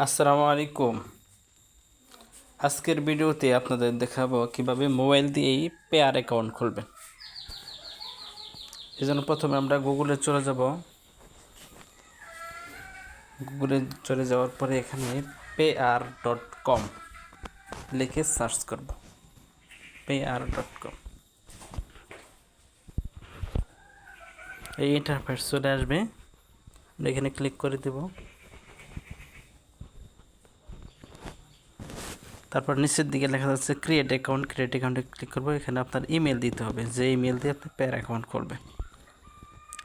আসসালামু আলাইকুম। আজকের ভিডিওতে আপনাদের দেখাবো কীভাবে মোবাইল দিয়েই পেয়ার অ্যাকাউন্ট খুলবেন। এই জন্য প্রথমে আমরা গুগলে চলে যাব। গুগলে চলে যাওয়ার পরে এখানে পেয়ার ডট কম লিখে সার্চ করব। Payeer dot com. এই ইন্টারফেস চলে আসবে। আমরা এখানে ক্লিক করে দেবো। তারপর নিচের দিকে লেখা যাচ্ছে ক্রিয়েট অ্যাকাউন্ট ক্রিয়েট অ্যাকাউন্টে ক্লিক করব। এখানে আপনার ইমেল দিতে হবে। যে ইমেল দিয়ে আপনি প্যার অ্যাকাউন্ট করবে।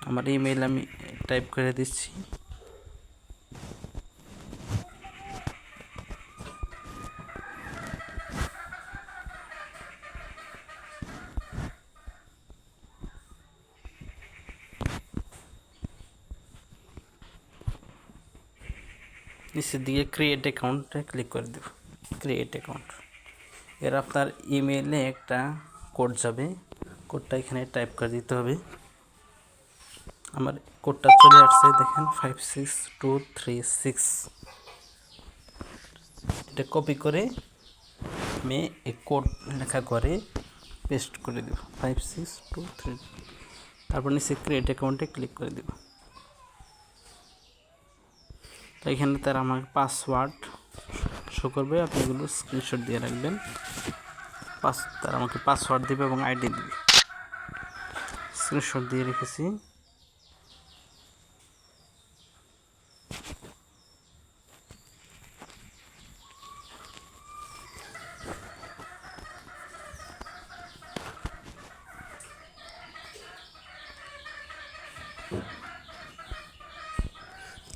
আমার ইমেল আমি টাইপ করে দিচ্ছি। নিচের দিকে ক্রিয়েট অ্যাকাউন্টে ক্লিক করে দেব। ক্রিয়েট অ্যাকাউন্ট এর আপনার ইমেলে একটা কোড যাবে। কোডটা এখানে টাইপ করে দিতে হবে। আমার কোডটা চলে আসছে, দেখেন five six two three six এটা কপি করে আমি এই কোড লেখা করে পেস্ট করে দেব। ফাইভ সিক্স টু থ্রি তারপর নিচে ক্রিয়েট অ্যাকাউন্টে ক্লিক করে দেব। তো এখানে তার আমার পাসওয়ার্ড শো করবে, আপনি এগুলো স্ক্রিনশট দিয়ে রাখবেন। পাস তার আমাকে পাসওয়ার্ড দেবে এবং আইডি দেবে। স্ক্রিনশট দিয়ে রেখেছি।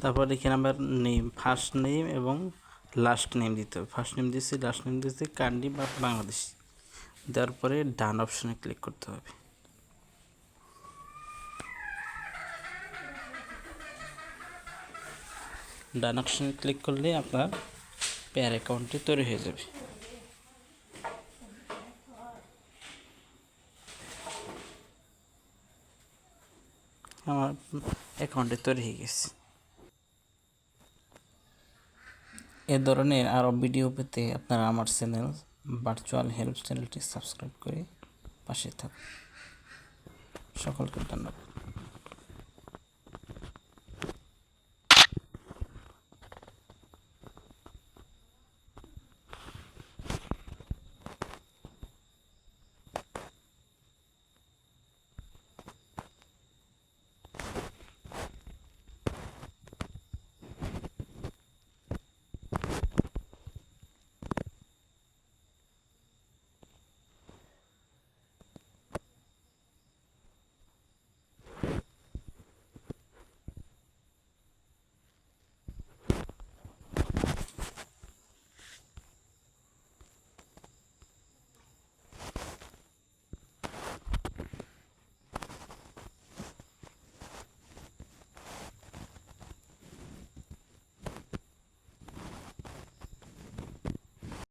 তারপর এখানে আমার নেম ফার্স্ট নেম এবং লাস্ট নেম দিতে হবে। ফার্স্ট নেম দিচ্ছি লাস্ট নেম দিচ্ছি কান্ডি বা বাংলাদেশি দেওয়ার পরে ডান অপশনে ক্লিক করতে হবে। ডান অপশনে ক্লিক করলে আপনার পেয়ার অ্যাকাউন্টটি তৈরি হয়ে যাবে। আমার অ্যাকাউন্টে তৈরি হয়ে গেছে। এ ধরনের আরও ভিডিও পেতে আপনারা আমার চ্যানেল ভার্চুয়াল হেল্প চ্যানেলটি সাবস্ক্রাইব করে পাশে থাকুন। সকলকে ধন্যবাদ।